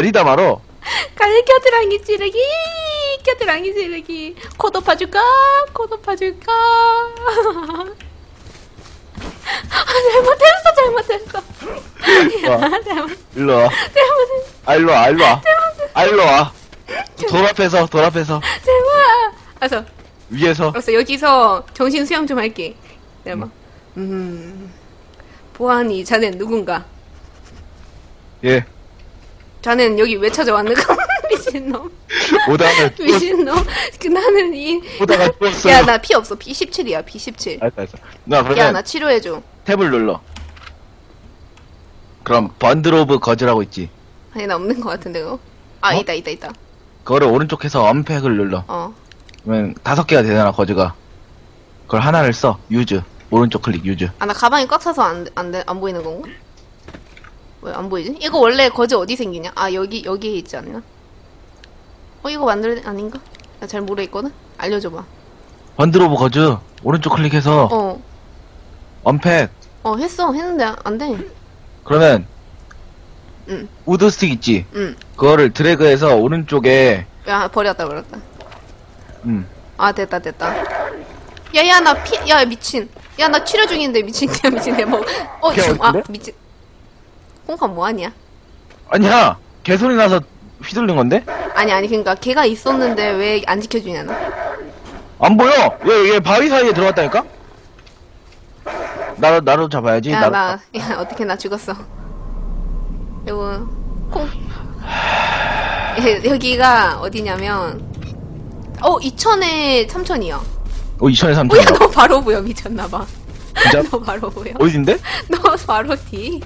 내리다 말어. 가을 겨드랑이 찌르기 겨드랑이 찌르기 코 높아줄까 코 높아줄까 아, 잘못했어 잘못했어 와. 야, 잘못 일로 와. 잘못했어 아, 일로 와, 일로 와. 아, 일로 와. 돌 앞에서, 돌 앞에서. 잘못 알았어 위에서. 알았어 여기서 정신 수양 좀 할게 내가 음 보아니 자넨 누군가 예. 자넨 여기 왜 찾아왔는가 미친놈 오다가 미친놈 그 나는 이 오다가 죽었어. 야 나 피 없어 피 17이야 피17 알았어, 알았어. 누나, 그러면 야 나 치료해줘 탭을 눌러. 그럼 번들 오브 거즈라고 있지. 아니 나 없는 것 같은데 그거 아 어? 있다 있다 있다 그거를 오른쪽 해서 언팩을 눌러. 어 그러면 다섯 개가 되잖아, 거즈가. 그걸 하나를 써. 유즈. 오른쪽 클릭 유즈. 아 나 가방이 꽉 차서 안, 안, 돼- 안 보이는 건가? 왜 안 보이지? 이거 원래 거즈 어디 생기냐? 아 여기 여기에 있지 않나? 어 이거 만들 아닌가? 나 잘 모르겠거든? 알려줘봐 번들 오브 거즈. 오른쪽 클릭해서 어 언팩. 어, 했어 했는데 안 돼 그러면 응. 우드 스틱 있지. 응. 그거를 드래그해서 오른쪽에 야 버렸다 버렸다 음. 아 됐다 됐다 야야 나 피 야 미친 야 나 치료 중인데 미친 야 미친 내뭐어 피가 중, 아 어딘데? 미친 홍카 뭐하냐? 아니야. 개소리 나서 휘둘른 건데? 아니 아니 그니까 걔가 있었는데 왜 안 지켜주냐 나안 보여. 얘, 얘 바위 사이에 들어갔다니까? 나로 나로 잡아야지. 야, 나로. 나, 야, 어떻게 나 죽었어. 이거, 콩. 예, 여기가 어디냐면, 어, 2천에 3천이야. 어, 어, 2천에 야, 3천. 너 바로 보여, 미쳤나봐. 진짜? 너 바로 보여. 어디인데? 너 바로 뒤.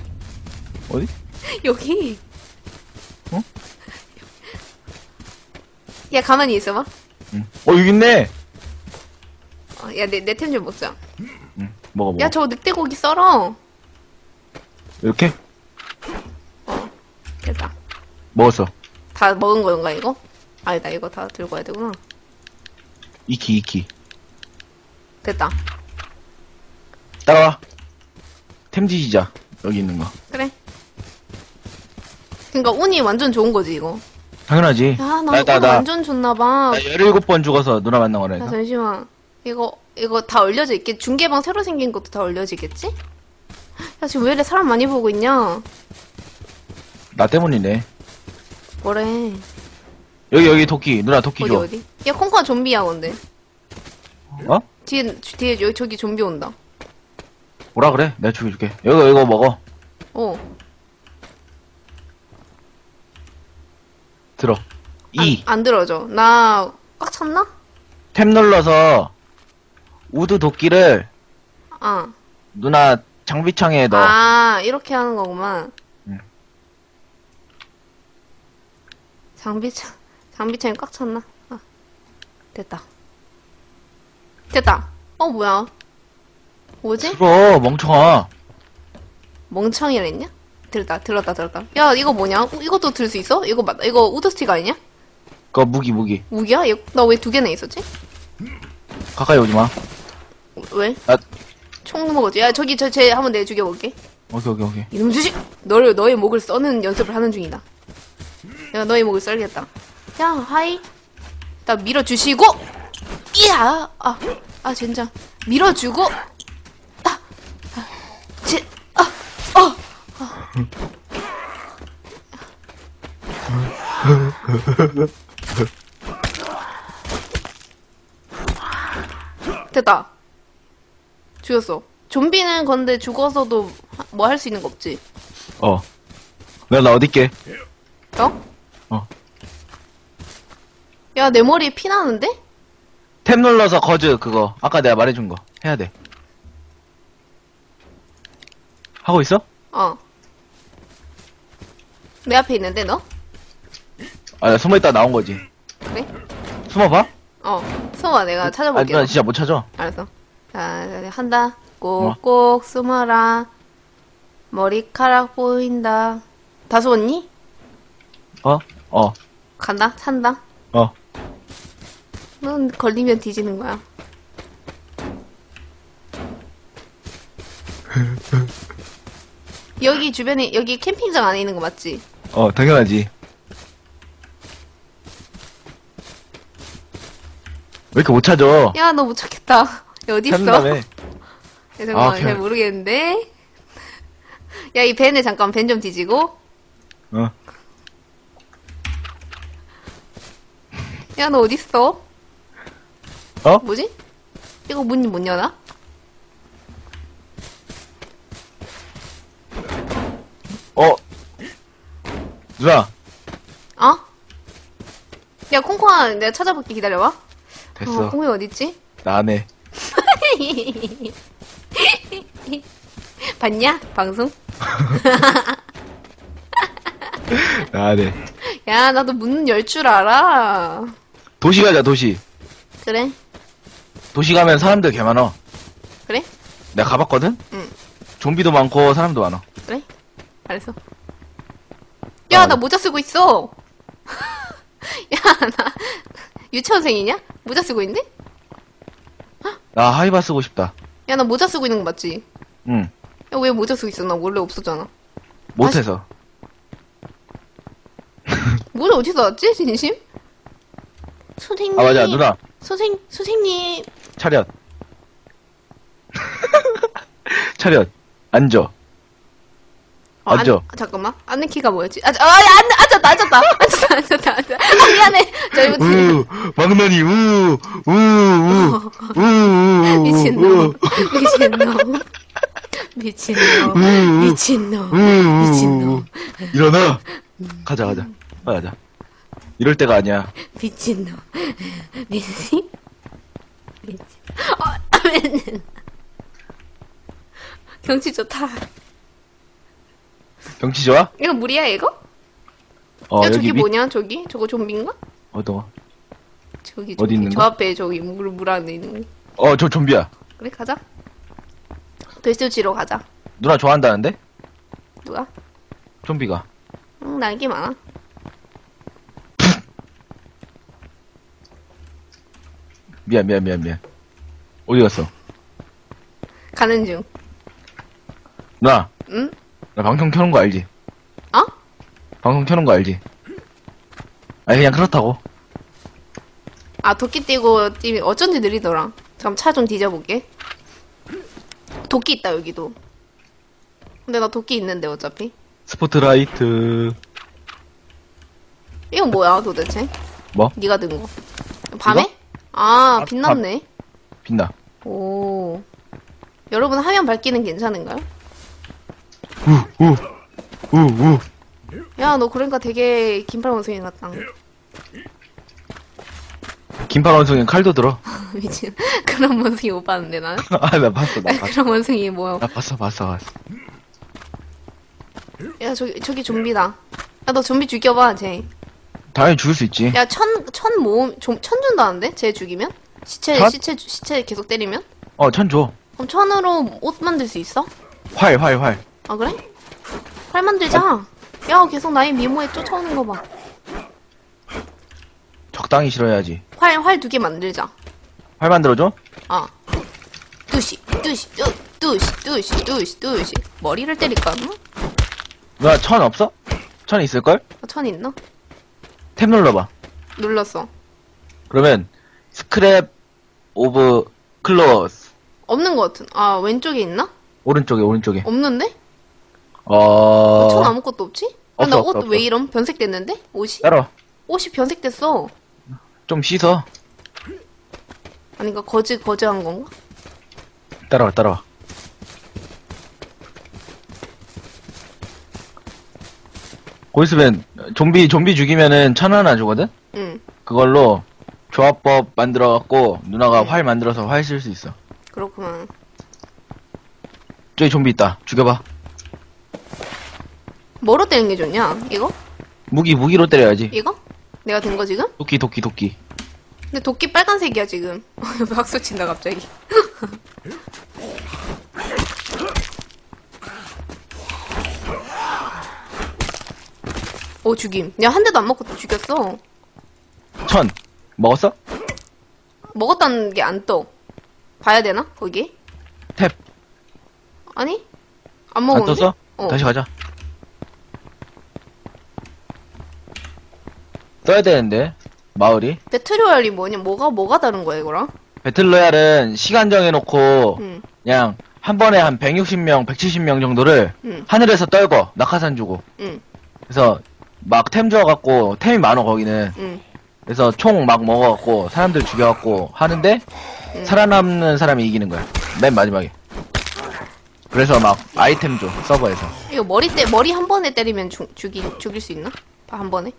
어디? 여기. 어? 야, 가만히 있어봐. 응. 어, 여기 있네. 어, 야, 내, 내 템 좀 먹자. 응. 먹어, 먹어. 야, 저 늑대고기 썰어. 이렇게? 어, 됐다. 먹었어. 다 먹은 건가, 이거? 아니다, 이거 다 들고 와야 되구나. 이키, 이키. 됐다. 따라와. 템 뒤지자. 여기 있는 거. 그래. 그니까 운이 완전 좋은 거지 이거. 당연하지. 야, 나, 나, 운 나, 나, 완전 좋나봐. 나 17번 죽어서 누나 만난 야, 거라니까. 잠시만. 이거 이거 다 얼려져 있겠? 중계방 새로 생긴 것도 다 얼려지겠지? 야 지금 왜 이래 사람 많이 보고 있냐? 나 때문이네. 뭐래? 여기, 여기 도끼. 누나 도끼 어디 줘. 어디? 야 콩콩아 좀비야 근데. 어? 뒤에 뒤에 여기 저기 좀비 온다. 오라 그래. 내가 죽여줄게. 이거, 이거 먹어. 어. 들어. 이. 안, 안 들어져. 나 꽉 찼나? 탭 눌러서 우드 도끼를 아. 누나 장비창에 넣어. 아 이렇게 하는 거구만. 응. 장비창 장비창이 꽉 찼나? 아 됐다. 됐다. 어 뭐야? 뭐지? 들어, 멍청아. 멍청이랬냐? 들었다 들었다 들었다. 야 이거 뭐냐? 우- 이것도 들 수 있어? 이거 맞 이거 우드스틱 아니냐? 그거 무기, 무기. 무기야? 나 왜 두 개나 있었지? 가까이 오지 마. 왜? 나, 총 먹었지? 야 저기 저 쟤 한번 내 죽여볼게. 오케이, 오케이, 오케이. 이놈 주식! 너를, 너의 목을 써는 연습을 하는 중이다. 내가 너의 목을 썰겠다. 야, 하이. 나 밀어주시고! 이야! 아, 아, 진짜. 밀어주고! 아, 아, 지, 아, 어! 아. 됐다. 죽였어. 좀비는 건데 죽어서도 뭐 할 수 있는 거 없지. 어. 누나, 나 어디 있게? 어? 어. 야, 내 머리에 피 나는데? 탭 눌러서 거즈, 그거. 아까 내가 말해준 거. 해야 돼. 하고 있어? 어. 내 앞에 있는데, 너? 아, 나 숨어 있다 나온 거지. 그래? 숨어봐? 어. 숨어, 내가 아, 찾아볼게. 누나 진짜 못 찾아. 알았어. 자, 자, 한다. 꼭꼭 숨어라. 머리카락 보인다. 다 숨었니? 어? 어. 간다. 산다. 어. 넌 걸리면 뒤지는 거야. 여기 주변에 여기 캠핑장 안에 있는 거 맞지? 어, 당연하지. 왜 이렇게 못 찾아? 야, 너 못 찾겠다. 야, 어디 있어? 야, 아, 잠깐만, 아, 잘 걔- 모르겠는데. 야, 이 벤에 잠깐 벤 좀 뒤지고. 어. 야, 너 어디 있어? 어? 뭐지? 이거 문 못 여나? 어, 누나, 어? 야, 콩콩아, 내가 찾아볼게. 기다려봐. 어, 됐어. 콩콩이 어딨지? 나 안 해. 봤냐? 방송? 나 안 해. 야, 나도 문 열 줄 알아. 도시 가자, 도시. 그래? 도시 가면 사람들 개 많아. 그래? 내가 가봤거든? 응. 좀비도 많고 사람도 많아. 그래? 알았어. 야, 어. 나 모자 쓰고 있어. 야, 나 유치원생이냐? 모자 쓰고 있는데? 나 하이바 쓰고 싶다. 야, 나 모자 쓰고 있는 거 맞지? 응. 야, 왜 모자 쓰고 있어? 나 원래 없었잖아. 못해서. 모자 어디서 나왔지? 진심? 선생님. 아, 맞아. 누나. 선생, 선생님. 차렷. 차렷. 앉아. 어, 앉아. 안- 아, 잠깐만. 앉는 키가 뭐였지? 아, 아, 야, 앉, 앉았다, 앉았다. 앉았다, 앉았다, 앉았다. 아, 미안해. 자, 이거 뒤- 우, 막나니, 우, 우, 우, 우, 우, 미친놈. 미친놈. 미친놈. 미친놈. 우, 미친놈. 일어나. 가자, 가자. 빨리 가자. 이럴 때가 아니야. 미친놈. 미친? 미친. 어, 미친. 경치 좋다. 경치 좋아? 이거 물이야, 이거? 어, 야, 여기 저기 밑, 뭐냐, 저기? 저거 좀비인가? 어떤 저기, 어디 저기. 있는 저 거? 앞에 저기 물, 물 안에 있는 거. 어, 저 좀비야. 그래, 가자. 베스트치로 가자. 누나 좋아한다는데? 누가? 좀비가. 응, 날개 많아. 미안, 미안, 미안, 미안. 어디 갔어? 가는 중. 누나, 응? 나 방송 켜놓은 거 알지? 어? 방송 켜놓은 거 알지? 아니, 그냥 그렇다고. 아, 도끼 띄고 뛰면 어쩐지 느리더라. 잠깐 차 좀 뒤져볼게. 도끼 있다, 여기도. 근데 나 도끼 있는데, 어차피. 스포트라이트. 이건 뭐야, 도대체? 뭐? 네가 든 거. 밤에? 이거? 아, 아, 빛났네. 빛나. 오. 여러분, 화면 밝기는 괜찮은가요? 우, 우, 우, 우. 야, 너 그러니까 되게 긴팔 원숭이 같다. 긴팔 원숭이는 칼도 들어. 미친. 그런 원숭이 못 봤는데, 나는? 아, 나 봤어, 나 봤어. 그런 원숭이 뭐야. 나 봤어, 봤어, 봤어. 야, 저기, 저기 좀비다. 야, 너 좀비 죽여봐, 쟤. 당연히 죽을 수 있지. 야, 천, 천 모음, 좀, 천 준다는데? 쟤 죽이면? 시체, 천? 시체, 시체 계속 때리면? 어, 천 줘. 그럼 천으로 옷 만들 수 있어? 활, 활, 활. 아, 그래? 활 만들자. 야, 계속 나의 미모에 쫓아오는 거 봐. 적당히 실어야지. 활, 활 두 개 만들자. 활 만들어줘? 아. 뚜시, 뚜시, 뚜, 뚜시, 뚜시, 뚜시, 뚜시. 머리를 때릴까, 너? 누나 천 없어? 천 있을걸? 아, 천 있나? 탭 눌러봐. 눌렀어. 그러면, 스크랩 오브 클로스. 없는 것 같은. 아, 왼쪽에 있나? 오른쪽에, 오른쪽에. 없는데? 어, 천 아무것도 없지? 없어, 나 없어, 옷 없어. 왜 이럼? 변색됐는데? 옷이? 따라와. 옷이 변색됐어. 좀 씻어. 아닌가? 거즈, 거즈한 건가? 따라와, 따라와. 있으면, 좀비, 좀비 죽이면은 천 하나 주거든? 응. 그걸로 조합법 만들어갖고, 누나가 응. 활 만들어서 활 쓸 수 있어. 그렇구만. 저기 좀비 있다. 죽여봐. 뭐로 때리는 게 좋냐? 이거? 무기, 무기로 때려야지. 이거? 내가 든거 지금? 도끼, 도끼, 도끼. 근데 도끼 빨간색이야 지금. 박수 친다 갑자기. 오 죽임. 야 한 대도 안 먹고 죽였어. 천. 먹었어? 먹었다는 게 안 떠. 봐야 되나 거기? 탭. 아니? 안 안 먹었는데? 떴어? 어. 다시 가자. 떠야 되는데. 마을이. 배틀로얄이 뭐냐? 뭐가, 뭐가 다른 거야, 이거랑? 배틀로얄은 시간 정해놓고 응, 그냥 한 번에 한 160명, 170명 정도를 응, 하늘에서 떨궈 낙하산 주고 응, 그래서 막 템 줘갖고 템이 많어 거기는 응. 그래서 총 막 먹어갖고 사람들 죽여갖고 하는데 응. 살아남는 사람이 이기는 거야 맨 마지막에 그래서 막 아이템 줘 서버에서 이거 머리 때, 머리 한 번에 때리면 죽, 죽이, 죽일 수 있나? 아, 한 번에?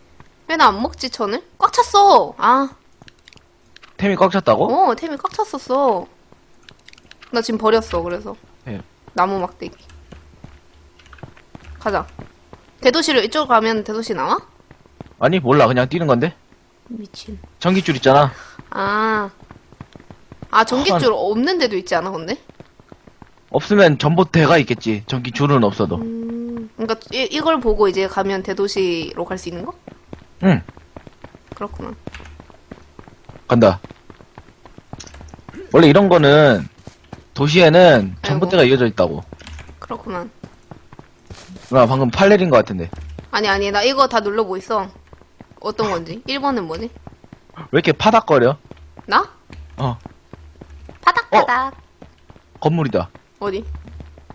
왜 나 안 먹지, 천을? 꽉 찼어! 아, 템이 꽉 찼다고? 어, 템이 꽉 찼었어. 나 지금 버렸어, 그래서. 네. 나무 막대기. 가자. 대도시로 이쪽 가면 대도시 나와? 아니 몰라 그냥 뛰는 건데 미친. 전기줄 있잖아 아. 아, 전기줄 없는 데도 있지 않아, 근데? 없으면 전봇대가 있겠지 전기줄은 없어도 음, 그니까, 이, 이걸 보고 이제 가면 대도시로 갈 수 있는 거? 응 그렇구나. 간다 원래 이런 거는 도시에는 전봇대가 이어져 있다고 그렇구만. 나 방금 팔 내린 거 같은데 아니, 아니, 나 이거 다 눌러보고 있어. 어떤 건지. 1번은 뭐지? 왜 이렇게 파닥거려? 나? 어 파닥파닥. 건물이다 어디?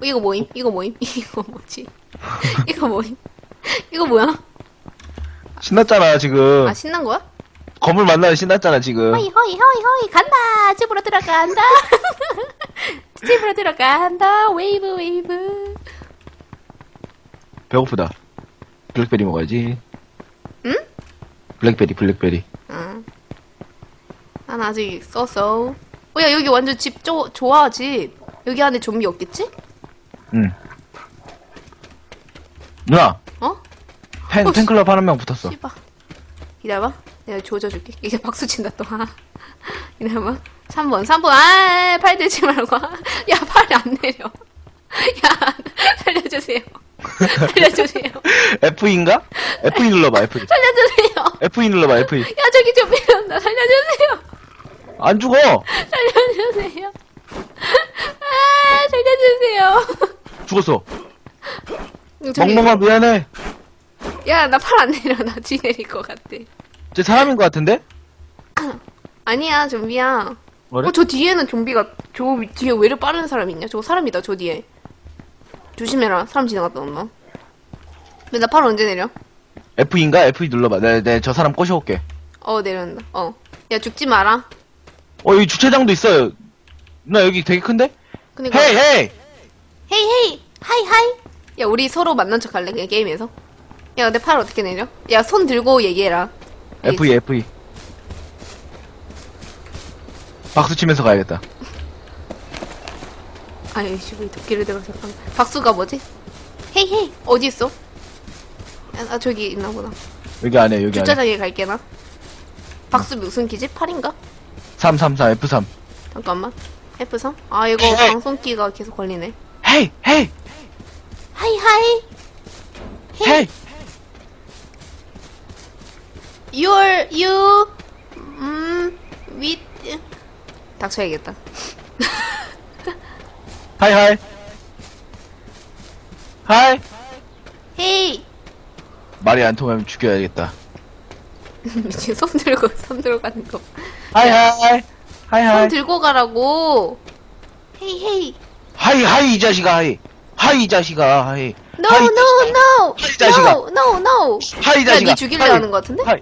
이거 뭐임? 이거 뭐임? 이거 뭐지? 이거 뭐임? 이거 뭐야? 신났잖아 지금 아, 신난 거야? 건물 만나면 신났잖아 지금 허이, 허이, 허이, 허이, 간다! 집으로 들어간다! 집으로 들어간다! 웨이브, 웨이브. 배고프다 블랙베리 먹어야지 응? 블랙베리 블랙베리 아. 난 아직 써서. 어, 야, 여기 완전 집 조, 좋아, 집. 여기 안에 좀비 없겠지? 응 누나 어? 팬, 어, 팬클럽 하나 명 붙었어 씨발. 기다려봐. 내가 조져줄게. 이게 박수 친다, 또. 아. 기다려봐. 3번, 3번. 아, 팔 들지 말고. 야, 팔이 안 내려. 야, 살려주세요. 살려주세요. F인가? F2 눌러봐 F2 살려주세요. F2 눌러봐 F2 야, 저기 좀 밀었다. 살려주세요. 안 죽어 살려주세요. 아, 살려주세요. 죽었어 저기- 멍멍아 미안해 야, 나 팔 안 내려. 나뒤 내릴 것 같아. 쟤 사람인 것 같은데? 아니야, 좀비야. 그래? 어, 저 뒤에는 좀비가, 저 위- 뒤에 왜 이렇게 빠른 사람이 있냐? 저거 사람이다, 저 뒤에. 조심해라. 사람 지나갔다 온다. 근데 나 팔 언제 내려? F인가? F2 눌러봐 내, 내 저 사람 꼬셔올게 어, 내려온다. 어. 야, 죽지 마라. 어 여기 주차장도 있어요 누나 여기 되게 큰데? 그니까. 헤이 헤이 헤이, 헤이! 하이, 하이! 야, 우리 서로 만난 척 할래? 그냥 게임에서? 야, 내 팔 어떻게 내려? 야, 손 들고 얘기해라. F2 F2 박수 치면서 가야겠다 아니, 씨, 왜 도끼를 들어, 잠깐. 박수가 뭐지? 헤이, 헤이! 어디 있어? 야, 나 저기 있나 보다. 여기 안에 여기 안에 주차장에 갈게, 나. 박수 무슨 키지? 8인가? 333 F3 잠깐만. F3? 아, 이거 헤이. 방송키가 계속 걸리네. 헤이 헤이 하이, 하이! 헤이 You're, you, 음, with, 닥쳐야겠다. 하이 하이 하이 헤이! 말이 안 통하면 죽여야겠다 미친, 손 들고, 손 들고 가는 거. 하이 하이 하이 손 하이 들고 가라고! 헤이, 헤이! 하이 하이 이 자식아 하이 하이 이 자식아 하이 No, 하이, no, no! 하이, 자식아. No, no, no! 하이 이 야, 자식아 니 죽일래 하이. 하는 거 같은데? 하이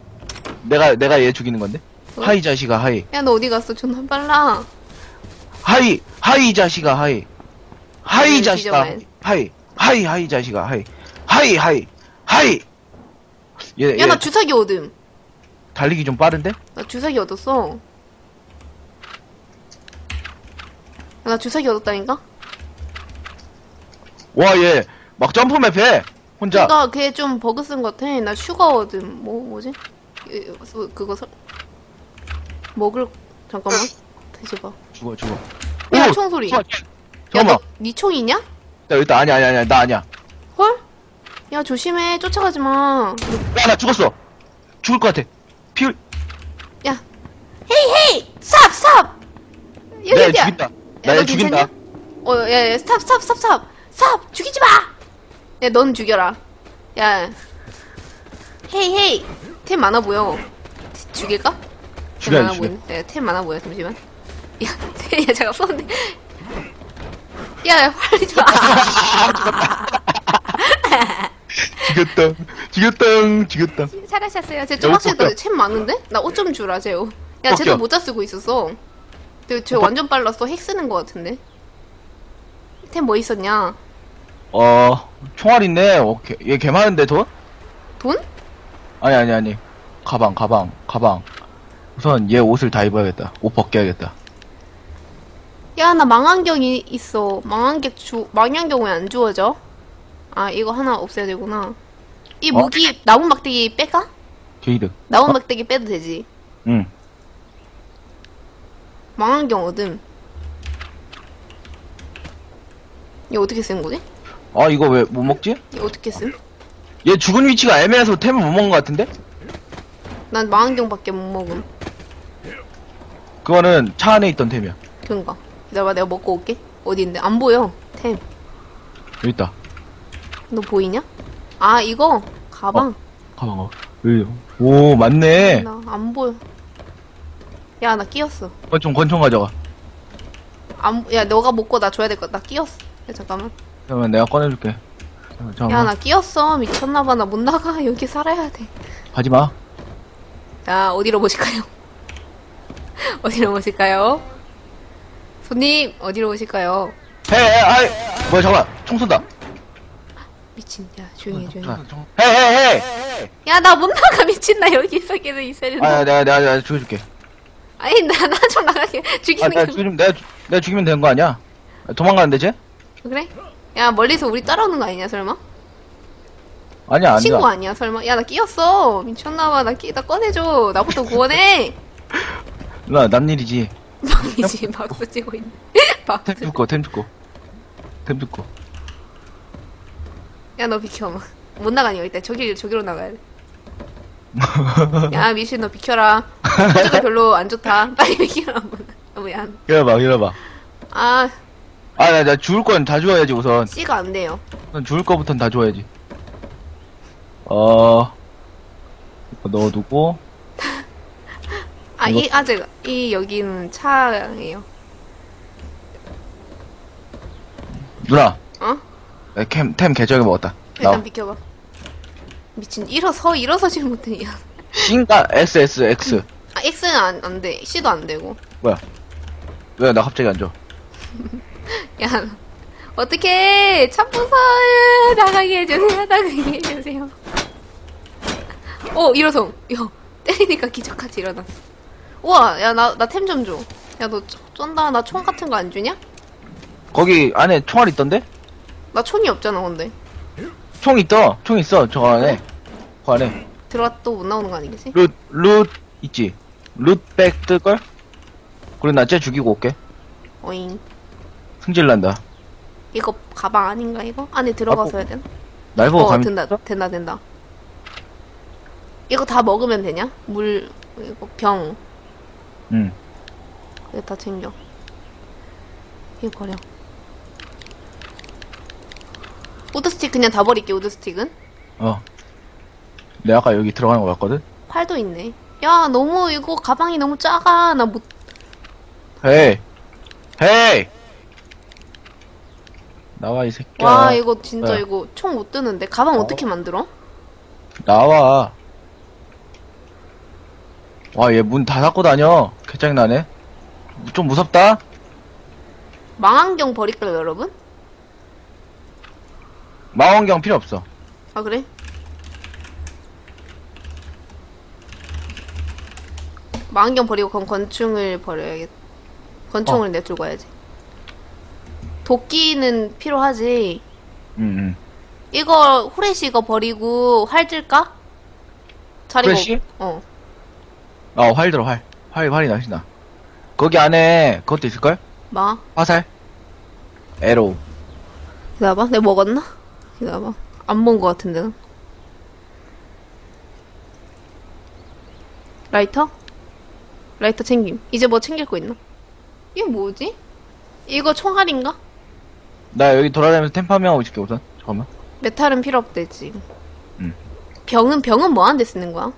내가 내가 얘 죽이는 건데 어? 하이 이 자식아 하이 야, 너 어디 갔어? 존나 빨라. 하이 하이 이 자식아 하이 하이 이 네, 자식아 뒤져봐야지. 하이 하이 하이 이 자식아 하이 하이 하이 하이 얘, 야, 얘 나 주사기 얻음. 달리기 좀 빠른데? 나 주사기 얻었어. 야, 나 주사기 얻었다니까? 와 얘 막 점프맵 해 혼자 그니까 걔 좀 버그 쓴 것 같아. 나 슈가 얻음. 뭐, 뭐지? 그거 설... 먹을... 잠깐만. 뒤져봐. 죽어 죽어 야, 오! 총 소리. 자, 야, 잠깐만 너, 니 총이냐? 야 일단 아니야 아니야 아니야 나 아니야 헐? 야, 조심해. 쫓아가지 마. 야 나 죽었어 죽을 것 같아 피 야. 헤이, 헤이! 스탑, 스탑! 여기 내가 어디야? 죽인다 야, 나너얘 죽인다? 어, 야, 야, 스탑, 스탑, 스탑, 스탑! 스탑! 죽이지 마! 야, 넌 죽여라. 야. 헤이, 헤이! 템 많아 보여. 죽일까? 템 죽여야지, 많아 죽여. 보이네. 네, 템 많아 보여. 잠시만. 야, 템, 야, 잠깐 쏘는데. 야, 야, 활이 좀. 죽였다. 죽였다. 죽였다. 잘하셨어요. 제 웃겨. 템 많은데? 나옷좀 주라, 쟤요. 야, 웃겨. 쟤도 모자 쓰고 있었어. 근데 쟤 오빠. 완전 빨랐어. 핵 쓰는 거 같은데. 템 뭐 있었냐? 어, 총알 있네. 오케이. 얘개 많은데, 돈? 돈? 아니, 아니, 아니. 가방, 가방, 가방. 우선 얘 옷을 다 입어야겠다. 옷 벗겨야겠다. 야, 나 망원경이 있어. 망원경 주, 망원경 왜 안 주워져? 아, 이거 하나 없애야 되구나. 이 어? 무기, 나무 막대기 뺄까? 게이득. 나무 어? 막대기 빼도 되지. 응. 망원경 얻음. 이거 어떻게 쓰는 거지? 아, 이거 왜 못 먹지? 이거 어떻게 쓴? 얘 죽은 위치가 애매해서 템을 못 먹은 것 같은데? 난 망원경밖에 못 먹음. 그거는 차 안에 있던 템이야. 그런가. 기다려봐, 내가 먹고 올게. 어디 있는데? 안 보여. 템. 여기 있다. 너 보이냐? 아, 이거? 가방. 가방, 어. 여기. 오, 맞네. 나 안 보여. 야, 나 끼었어. 권총, 권총 가져가. 안, 야, 너가 먹고 나 줘야 될 것. 나 끼었어. 야, 잠깐만. 그러면 내가 꺼내줄게. 잠깐만, 야, 잠깐만. 나 끼었어. 미쳤나봐. 나 못 나가. 여기 살아야 돼. 하지 마. 자, 어디로 보실까요? 어디로 보실까요? 손님, 어디로 오실까요? 헤, 헤, 아이. 뭐야, 잠깐만. 총 쏜다. 미친. 야, 조용히 해, 조용히 해. 헤, 헤, 헤. 야, 나 못 나가. 미친. 나 여기서 계속 있어야 된다. 아, 내가, 내가, 내가 죽여줄게. 아니, 나, 나 좀 나가게. 아, 죽이는 내가 거. 죽이면, 내가, 죽- 내가 죽이면 되는 거 아니야? 도망가는데, 쟤? 그래? 야, 멀리서 우리 따라오는 거 아니냐, 설마? 아니야, 아니야. 친구 아니야, 설마? 야, 나 끼었어. 미쳤나봐. 나 끼, 나 꺼내줘. 나부터 구원해. 누나, 남일이지. 방이지, 박수 치고 있네. 박수. 템 죽고, 템 죽고. 템 죽고. 야, 너 비켜. 뭐. 못 나가니, 일단. 저기, 저기로 나가야 돼. 야, 미신, 너 비켜라. 어제도 별로 안 좋다. 빨리 비켜라. 뭐. 아, 미안. 이래봐, 이래봐. 아, 아, 나, 나 죽을 건다 주워야지, 우선. C가 안 돼요. 우선 죽을 거부터는 다 주워야지. 어, 이거 넣어두고. 아, 이, 아직, 이, 여기는 차예요. 누나, 어? 내 캠, 템 개정해 먹었다. 일단 나와. 비켜봐. 미친, 일어서, 일어서질 못해. 야. C인가 SSX. 아, X는 안, 안 돼. C도 안 되고. 뭐야? 왜 나 갑자기 안 줘? 야, 어떡해. 참 무서워요. 나가게 해주세요. 나가게 해주세요. 어, 일어서. 야, 때리니까 기적같이 일어났어. 우와, 야, 나, 나 템 좀 줘. 야, 너 쫀- 쫀다. 나 총 같은 거 안 주냐? 거기 안에 총알 있던데? 나 총이 없잖아, 근데. 총 있어. 총 있어. 저 안에. 그 안에. 들어가 또못 나오는 거 아니겠지? 룻, 룻 있지. 룻백 뜰걸? 그래, 나 쟤 죽이고 올게. 어잉. 승질 난다. 이거 가방 아닌가, 이거? 안에 들어가서 해야 되나? 날 보고 어, 가면 된다, 된다, 된다. 이거 다 먹으면 되냐? 물, 이거 병. 응. 이거 다 챙겨. 이거 버려. 우드스틱 그냥 다 버릴게, 우드스틱은. 어. 내가 아까 여기 들어가는 거 봤거든? 활도 있네. 야, 너무, 이거 가방이 너무 작아. 나 못, 헤이! 헤이! 나와, 이 새끼야. 와, 이거 진짜 왜? 이거 총못 드는데. 가방 어? 어떻게 만들어? 나와. 와, 얘 문 다 닫고 다녀. 개짱 나네. 좀 무섭다? 망원경 버릴까요, 여러분? 망원경 필요 없어. 아, 그래? 망원경 버리고 그럼 권총을 버려야겠. 권총을 내들고 가야지. 도끼는 필요하지. 응, 응. 이거 후레쉬 이거 버리고 활 들까? 자리가 후레쉬? 없- 어. 어, 활 들어, 활. 활, 활이 나시나. 거기 안에 그것도 있을걸? 마. 화살? 에로우. 기다려봐. 내가 먹었나? 기다려봐. 안 먹은 것 같은데. 는 라이터? 라이터 챙김. 이제 뭐 챙길 거 있나? 이게 뭐지? 이거 총알인가? 나 여기 돌아다니면서 템파밍 하고 있을게, 우선. 잠깐만. 메탈은 필요 없대, 지금. 음. 병은, 병은 뭐 하는데 쓰는 거야?